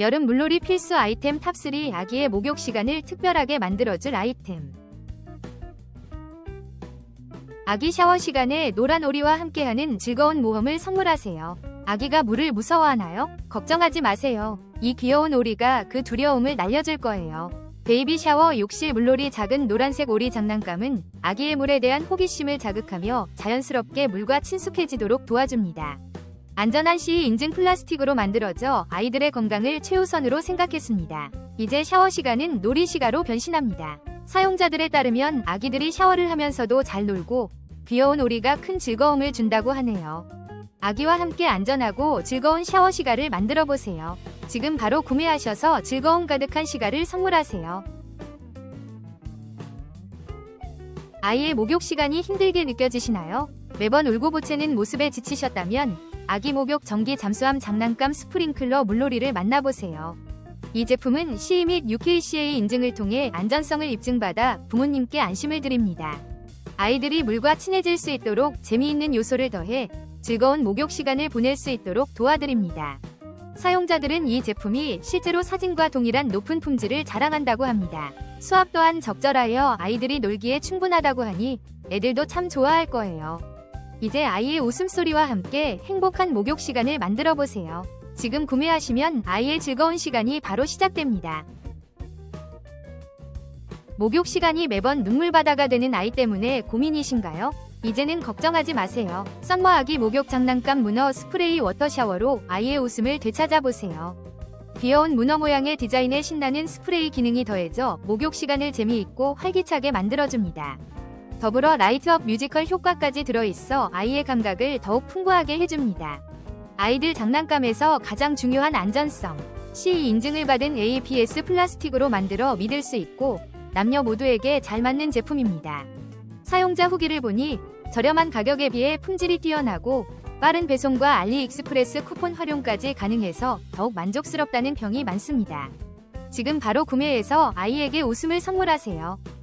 여름 물놀이 필수 아이템 탑3 아기의 목욕 시간을 특별하게 만들어줄 아이템. 아기 샤워 시간에 노란 오리와 함께하는 즐거운 모험을 선물하세요. 아기가 물을 무서워하나요? 걱정하지 마세요. 이 귀여운 오리가 그 두려움을 날려줄 거예요. 베이비 샤워 욕실 물놀이 작은 노란색 오리 장난감은 아기의 물에 대한 호기심을 자극하며 자연스럽게 물과 친숙해지도록 도와줍니다. 안전한 시위 인증 플라스틱으로 만들어져 아이들의 건강을 최우선으로 생각했습니다. 이제 샤워 시간은 놀이 시가로 변신합니다. 사용자들에 따르면 아기들이 샤워를 하면서도 잘 놀고 귀여운 오리가 큰 즐거움을 준다고 하네요. 아기와 함께 안전하고 즐거운 샤워 시가를 만들어 보세요. 지금 바로 구매하셔서 즐거움 가득한 시가를 선물하세요. 아이의 목욕 시간이 힘들게 느껴지시나요? 매번 울고 보채는 모습에 지치셨다면 아기 목욕 전기 잠수함 장난감 스프링클러 물놀이를 만나보세요. 이 제품은 CE 및 UKCA 인증을 통해 안전성을 입증받아 부모님께 안심을 드립니다. 아이들이 물과 친해질 수 있도록 재미있는 요소를 더해 즐거운 목욕 시간을 보낼 수 있도록 도와드립니다. 사용자들은 이 제품이 실제로 사진과 동일한 높은 품질을 자랑한다고 합니다. 수압 또한 적절하여 아이들이 놀기에 충분하다고 하니 애들도 참 좋아할 거예요. 이제 아이의 웃음소리와 함께 행복한 목욕 시간을 만들어 보세요. 지금 구매하시면 아이의 즐거운 시간이 바로 시작됩니다. 목욕 시간이 매번 눈물바다가 되는 아이 때문에 고민이신가요? 이제는 걱정하지 마세요. 썸머 아기 목욕 장난감 문어 스프레이 워터 샤워로 아이의 웃음을 되찾아 보세요. 귀여운 문어 모양의 디자인에 신나는 스프레이 기능이 더해져 목욕 시간을 재미있고 활기차게 만들어줍니다. 더불어 라이트업 뮤지컬 효과까지 들어있어 아이의 감각을 더욱 풍부하게 해줍니다. 아이들 장난감에서 가장 중요한 안전성, CE 인증을 받은 APS 플라스틱으로 만들어 믿을 수 있고 남녀 모두에게 잘 맞는 제품입니다. 사용자 후기를 보니 저렴한 가격에 비해 품질이 뛰어나고 빠른 배송과 알리익스프레스 쿠폰 활용까지 가능해서 더욱 만족스럽다는 평이 많습니다. 지금 바로 구매해서 아이에게 웃음을 선물하세요.